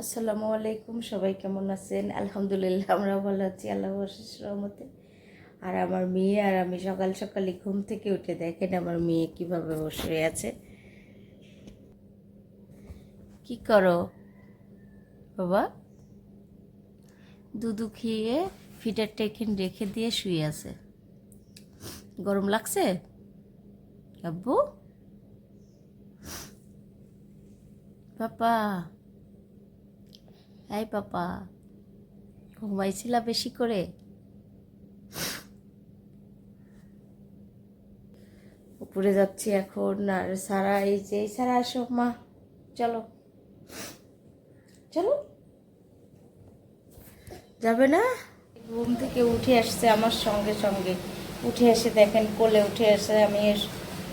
আসসালামু আলাইকুম, সবাই কেমন আছেন? আলহামদুলিল্লাহ আমরা ভালো আছি আল্লাহ আশিস রহমতে। আর আমার মেয়ে, আর আমি সকাল সকালে ঘুম থেকে উঠে দেখেন আমার মেয়ে কীভাবে বসে আছে। কি করো? বাবা? দুধু খেয়ে ফিটারটা এখানে রেখে দিয়ে শুয়ে আছে। গরম লাগছে? আব্বু? পাপা এই পাপা, ঘুমাইছিলা বেশি করে? উপরে যাচ্ছি এখন, আর সারা, এই যে, এই সারা আসো, মা, চলো। চলো। যাবে না? ঘুম থেকে উঠে আসছে আমার সঙ্গে সঙ্গে। উঠে এসে দেখেন, কোলে উঠে এসে আমি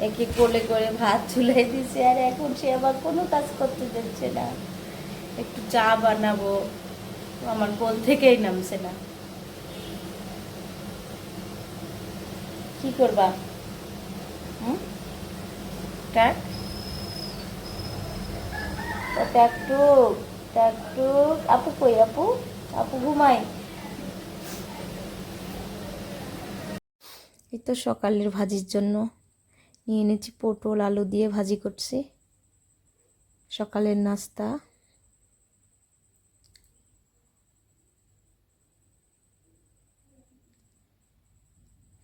একে কোলে করে ভাত চুলাই দিছি, আর এখন সে আবার কোনো কাজ করতে দিচ্ছে না। একটু চা বানাবো। আমার কোল থেকেই নামছে না। কি করবা? আপু কই আপু? আপু ঘুমাই। এই তো সকালের ভাজির জন্য। নিয়ে এনেছি পটল, আলু দিয়ে ভাজি করছি। সকালের নাস্তা।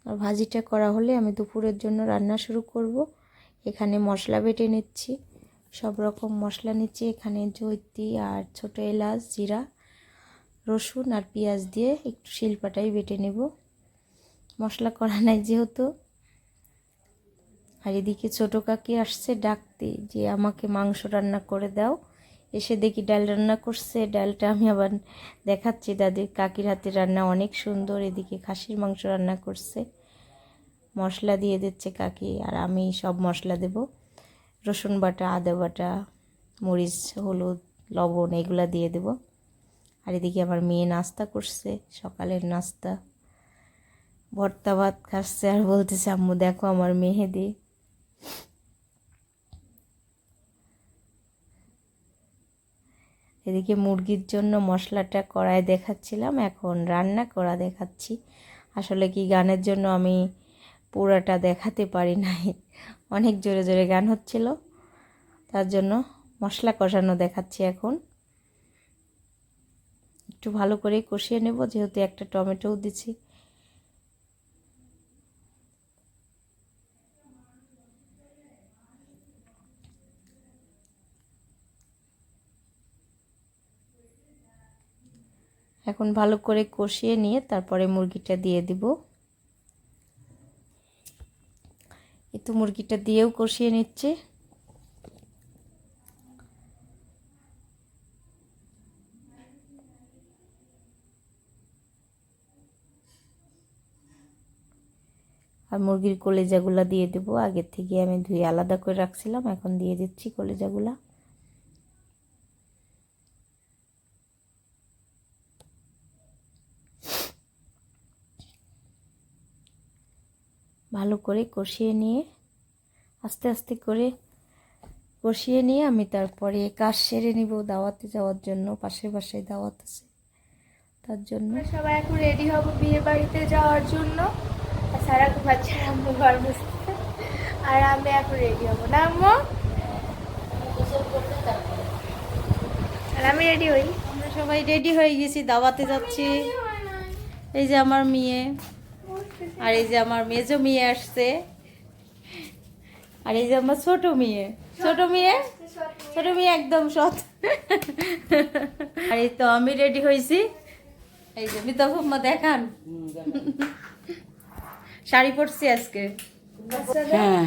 আর ভাজিটা করা হলে আমি দুপুরের জন্য রান্না শুরু করব। এখানে মশলা বেটে নিচ্ছি। সব রকম মশলা নিচ্ছি। এখানে জৈতি আর ছোটো এলাচ, জিরা, রসুন আর পেঁয়াজ দিয়ে একটু শিলপাটাই বেটে নেব। মশলা করা নাই যেহেতু। আর এদিকে ছোটো কাকি আসছে ডাকতে যে, আমাকে মাংস রান্না করে দাও। এসে দেখি ডাল রান্না করছে। ডালটা আমি আবার দেখাচ্ছি। দাদির কাকির হাতে রান্না অনেক সুন্দর। এদিকে খাসির মাংস রান্না করছে। মশলা দিয়ে দিচ্ছে কাকি, আর আমি সব মশলা দেব। রসুন বাটা, আদা বাটা, মরিচ, হলুদ, লবণ, এগুলা দিয়ে দেব। আর এদিকে আমার মেয়ে নাস্তা করছে, সকালের নাস্তা। ভর্তা ভাত খাচ্ছে আর বলতেছে, আম্মু, দেখো আমার মেহেদি। এদিকে মুরগির জন্য মশলাটা কড়ায় দেখাচ্ছিলাম, এখন রান্না করা দেখাচ্ছি। আসলে কি গানের জন্য আমি পুরাটা দেখাতে পারি নাই। অনেক জোরে জোরে গান হচ্ছিল। তার জন্য মশলা কষানো দেখাচ্ছি এখন। একটু ভালো করে কষিয়ে নেব, যেহেতু একটা টমেটোও দিছি এখন ভালো করে কষিয়ে নিয়ে তারপরে মুরগিটা দিয়ে দিব। তো মুরগিটা দিয়েও কষিয়ে নিচ্ছে। আর মুরগির কলেজাগুলা দিয়ে দেবো। আগের থেকে আমি ধুয়ে আলাদা করে রাখছিলাম, এখন দিয়ে দিচ্ছি কলেজাগুলা। ভালো করে কষিয়ে নিয়ে আস্তে আস্তে করে কষিয়ে নিয়ে আমি তারপরে কাজ সেরে নিব দাওয়াতে যাওয়ার জন্য পাশে পাশে দাওয়াত আছে তার জন্য। সবাই এখন রেডি হব বিয়ে বাড়িতে যাওয়ার জন্য। আর সারা ঘুমাচ্ছে আর আম্মু ঘর আর আমি এখন রেডি হব। না আম্মু? আর আমি রেডি হই। আমরা সবাই রেডি হয়ে গেছি দাওয়াতে যাচ্ছি। এই যে আমার মেয়ে। আর এই যে আমার মেজো মেয়ে আসছে। আর এই যে আমার ছোট মেয়ে। ছোট মেয়ে? ছোট মেয়ে একদম সৎ। আর এই তো আমি রেডি হয়েছি। এই যে মিতা ফুম্মা দেখান। শাড়ি পরছি আজকে। হ্যাঁ।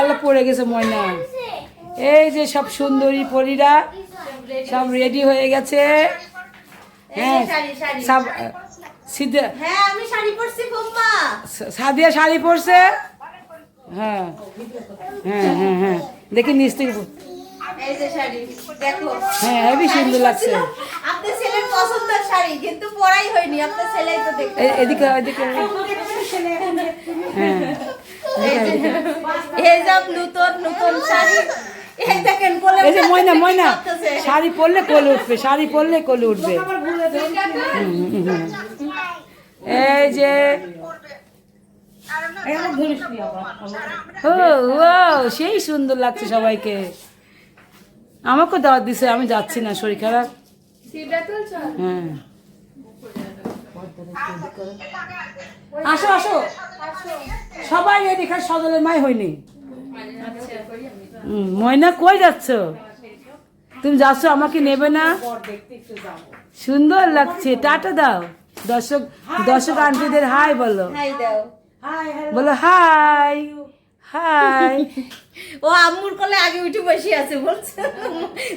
আল্লাহ। পড়ে গেছে ময়না। এই যে সব সুন্দরী পরীরা সব রেডি হয়ে গেছে। হ্যাঁ সব সিদ্ধে হ্যাঁ আমি শাড়ি পরছি ফুম্মা সাদিয়া শাড়ি পরছে? হ্যাঁ হ্যাঁ হ্যাঁ হ্যাঁ। দেখি নিচ থেকে এই যে শাড়ি দেখো। হ্যাঁ হেবি সুন্দর লাগছে। আপনার ছেলের পছন্দের শাড়ি কিন্তু পরাই হয়নি। আপনার ছেলেই তো এদিকে এদিকে হ্যাঁ এই যে নতুন নতুন শাড়ি। এই দেখেন গোলাপ যে ময়না ময়না শাড়ি পরলে কোলে উঠবে শাড়ি পরলে কোলে উঠবে। এই যে ও ও সেই সুন্দর লাগছে সবাইকে। আমাকেও দাওয়াত দিছে আমি যাচ্ছি না শরীর খারাপ। হ্যাঁ। আসো আসো। সবাই খালি সদলের মাই হয়নি। হুম, ময়না কই যাচ্ছ? তুমি যাচ্ছ আমাকে নেবে না? সুন্দর লাগছে টাটা দাও। দর্শক দর্শক আন্টিদের হাই বলো। বলো হাই হাই। ও আম্মুর কোলে আগে উঠে বসে আছে বলছে।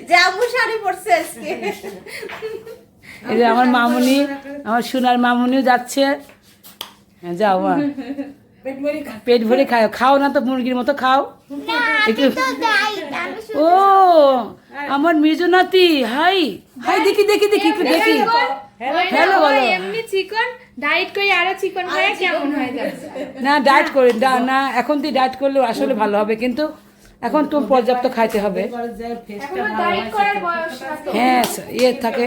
যে আম্মু শাড়ি পরছে আজকে। এই যে আমার মামুনি আমার সোনার মামুনিও যাচ্ছে। হ্যাঁ যাও মা। পেট ভরে খাও। খাও। না তো মুরগির মতো খাও। একটু ও আমার মেজো নাতি হাই হাই দেখি দেখি দেখি একটু দেখি। হ্যালো বলো। এমনি চিকন ডাইট করে আরও চিকন করে কেমন হয়ে যাচ্ছে না ডায়েট করে না এখন তুই ডায়েট করলে আসলে ভালো হবে কিন্তু এখন তো পর্যাপ্ত খাইতে হবে। হ্যাঁ ইয়ে থাকে।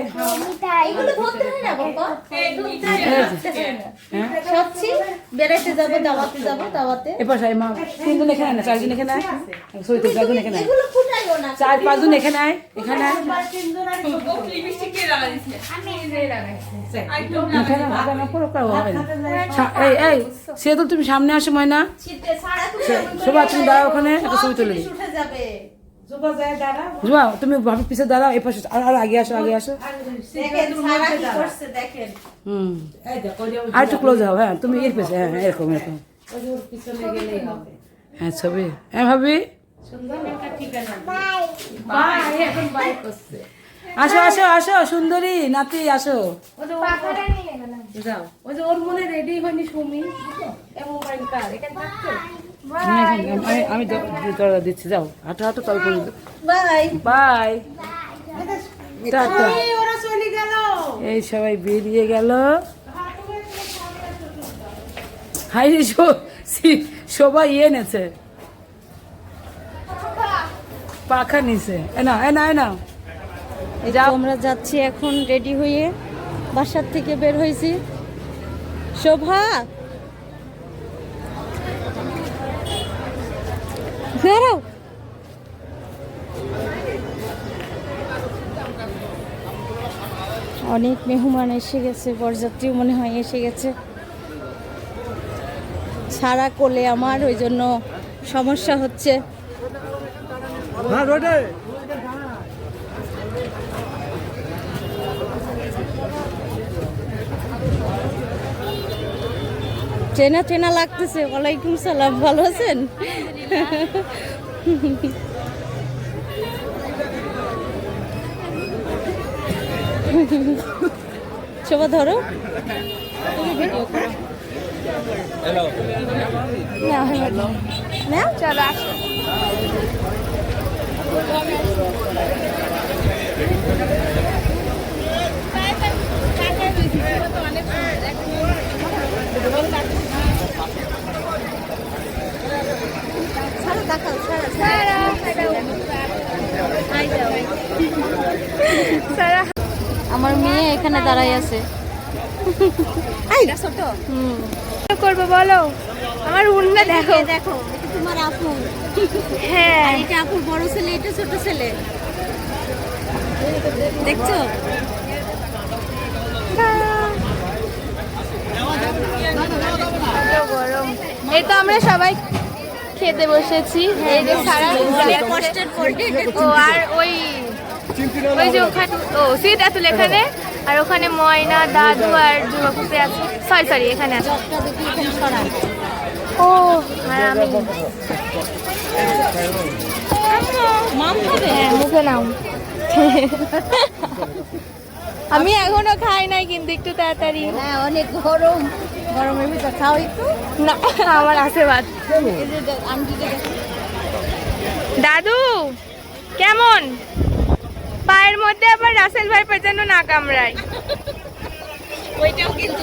হয় হ্যাঁ এবার মা। তিনজন এখানে আয় না চারজন এখানে চারজন চার পাঁচজন এখানে আয় এখানে। এই এই সে তো তুমি সামনে আসো ময়না। শোভা তুমি দাঁড়াও ওখানে একটা ছবি তুলে উঠে যাবে। জুয়া তুমি ভাবি পিছিয়ে দাঁড়াও এ পাশে আর আর আগে আসো আগে আসো। দেখেন সারা কি করছে দেখেন। হুম। আর একটু ক্লোজ হও হ্যাঁ তুমি এর পেছে হ্যাঁ হ্যাঁ, এরকম। এরকম হ্যাঁ ছবি। হ্যাঁ ভাবি। আসো আসো আসো সুন্দরী নাতি আসো। পাখাটা নিয়ে গেলাম। আমি এখানে- আমি আমি দরজা দিচ্ছি যাও। হাঁটো হাঁটো তবে করে বাই বাই টাটা এই সবাই বেরিয়ে গেল। হাই রে শো- সি- সবাই ইয়ে নেছে পাখা নিছে। এ না এ না এ না এই যে আমরা যাচ্ছি এখন রেডি হয়ে বাসার থেকে বের হয়েছি। শোভা! অনেক মেহমান এসে গেছে, বরযাত্রীও মনে হয় এসে গেছে। ছাড়া কোলে আমার, ওই জন্য সমস্যা হচ্ছে। চেনা চেনা লাগতেছে। ওয়ালাইকুম সালাম ভালো আছেন? শোভা ধরো। তুমি ভিডিও করো না, চলো আসো। আমার মেয়ে এখানে দাঁড়াই আছে। হুম। করব বলো? আমার উন্না দেখো। দেখো তোমার আপু হ্যাঁ। এটা আপুর বড় ছেলে এটা ছোট ছেলে। দেখছ এত গরম এই তো আমরা সবাই খেতে বসেছি। এই যে সারা কষ্টের ও আর ওই ওই যে ওখানে ও সিট আসলে এখানে। আর ওখানে ময়না দাদু আর দুর্গাপুতে আছে। সরি সরি এখানে আছে। ও আর আমি হ্যাঁ মুখে নাও। আমি এখনও খাই নাই কিন্তু একটু তাড়াতাড়ি। হ্যাঁ অনেক গরম। গরমের ভিতর খাও একটু। না আমার আছে ভাত। এই যে দেখ, আন্টিকে দেখো দাদু কেমন? পায়ের মধ্যে আবার রাসেল ভাইপার যেন না কামড়ায়। ওইটাও কিন্তু।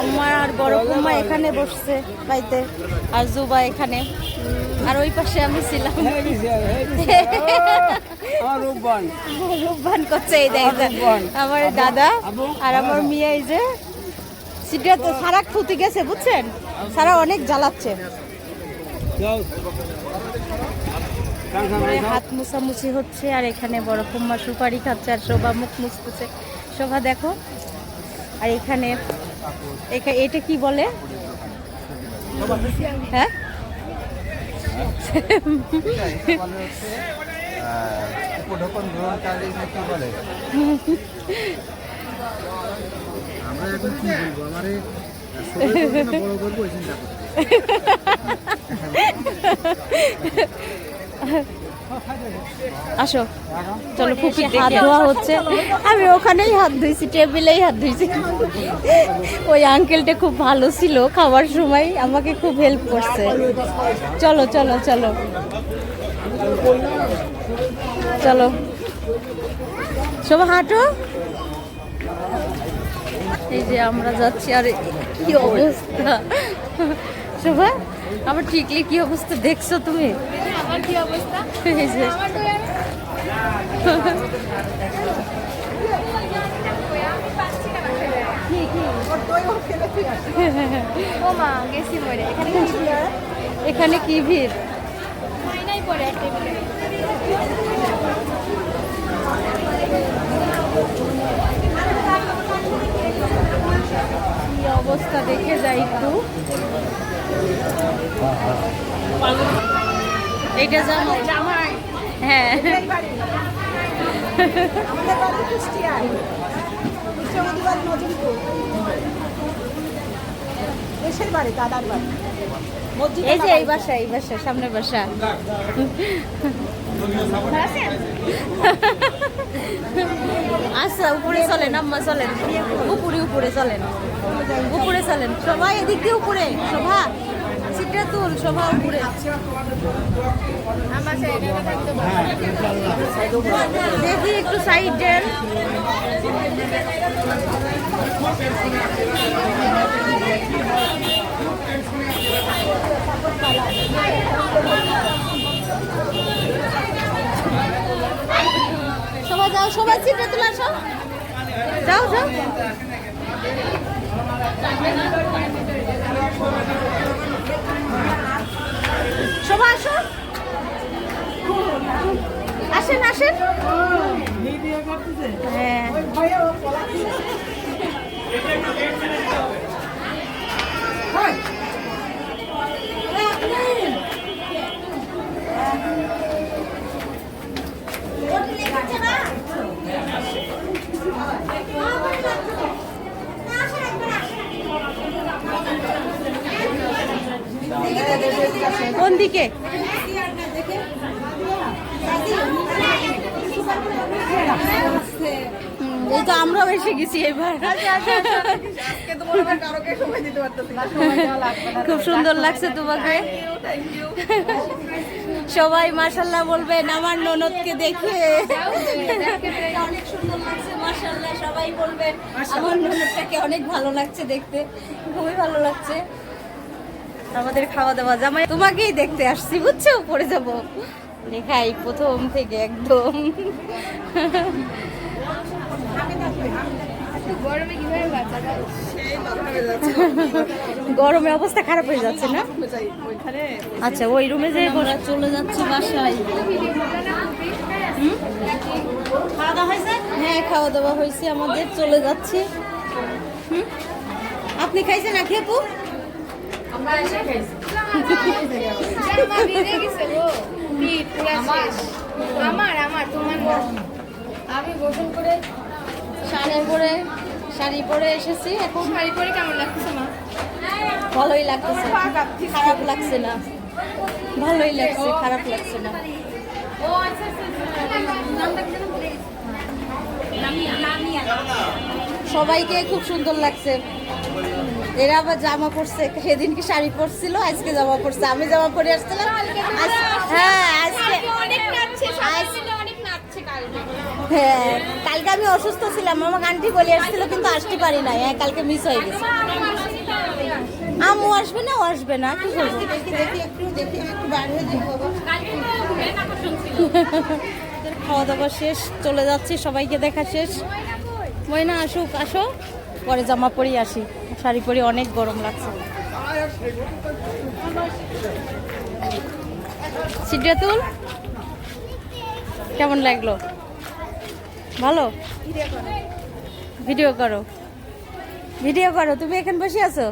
আমার আর বড় কুম্মা এখানে বসছে বাড়িতে আর জুবা এখানে। আর ওই পাশে আমি ছিলাম। আমার রূপবান। রূপবান করছে এই দেখ। রূপবান। আমার দাদা আর আমার মেয়ে এই যে। সিটা তো সারা ক্ষতি গেছে বুঝছেন? সারা অনেক জ্বালাচ্ছে। হাত মুছামুছি হচ্ছে আর এখানে বড় কুম্মা সুপারি খাচ্ছে আর শোভা মুখ মুছতেছে। শোভা দেখো। আর এখানে এখা- এটা কি বলে? হ্যাঁ? উপঢৌকন গ্রহণকারী কি বলে আমরা এখন কি বলব আমার বড় করব চিন্তা করছি আসো। চলো ফুপি হাত ধোয়া হচ্ছে। আমি ওখানেই হাত ধুইছি টেবিলেই হাত ধুইছি। ওই আঙ্কেলটা খুব ভালো ছিল খাওয়ার সময় আমাকে খুব হেল্প করছে। চলো চলো চলো। চলো। সবাই হাঁটো। এই যে আমরা যাচ্ছি আর কি অবস্থা? শোভা আমার ঠিকলি কি অবস্থা দেখছ তুমি? আমার কি অবস্থা? ও মা গেছি মরে। এখানে এখানে কি ভিড়? নাই পরে কি অবস্থা? দেখে যাই একটু। জানো হ্যাঁ। এই যে এই বাসা এই বাসা সামনের বাসা। আচ্ছা উপরে চলেন আম্মা চলেন। উপরে উপরে চলেন। উপরে চলেন। সবাই এদিক দিয়ে উপরে। শোভা সিটটা তুল শোভা উপরে। দেখি একটু সাইড। দেন সবাই যাও সবাই সিটে তুলে আসো। যাও যাও। সবাই আসো। আসেন আসেন। হ্যাঁ। কোন দিকে এই তো আমরাও এসে গেছি এবার। খুব সুন্দর লাগছে তোমাকে। সবাই মাশাল্লাহ বলবেন আমার ননদকে দেখে। অনেক সুন্দর লাগছে মাশাল্লাহ। সবাই বলবেন আমার ননদটাকে অনেক ভালো লাগছে দেখতে। খুবই ভালো লাগছে। আমাদের খাওয়া দাওয়া জামাই তোমাকেই দেখতে আসছি বুঝছ? পরে যাব। দেখাই প্রথম থেকে একদম। গরমে অবস্থা খারাপ হয়ে যাচ্ছে না? আচ্ছা ওই রুমে যে চলে যাচ্ছে বাসায়? হ্যাঁ খাওয়া দাওয়া হয়েছে আমাদের চলে যাচ্ছি? আপনি খাইছেন না খেপু আমরা আমার আমি গোসল করে শাড়ি পরে শাড়ি পরে এসেছি এখন শাড়ি পরে কেমন লাগতেছে মা ভালোই লাগতেছে। খারাপ লাগছে না। ভালোই লাগছে, খারাপ লাগছে না। ও সবাইকে খুব সুন্দর লাগছে। এরা আবার জামা পরছে। সেদিনকে শাড়ি পরছিল আজকে জামা পরছে। আমি জামা পরে আসছিলাম। হ্যাঁ আজকে হ্যাঁ কালকে আমি অসুস্থ ছিলাম। আমাকে আন্টি বলে আসছিল কিন্তু আসতে পারি নাই। হ্যাঁ কালকে মিস হয়ে গেছে। আম্মু আসবে না ও আসবে না। কি করব? খাওয়া দাওয়া শেষ চলে যাচ্ছি সবাইকে দেখা শেষ। ময়না আসুক আসো। পরে জামা পরি আসি। শাড়ি পরে, অনেক গরম লাগছে। সিদ্ধাতুল কেমন লাগল? ভালো? ভিডিও করো। ভিডিও করো, তুমি এখানে বসে আছো?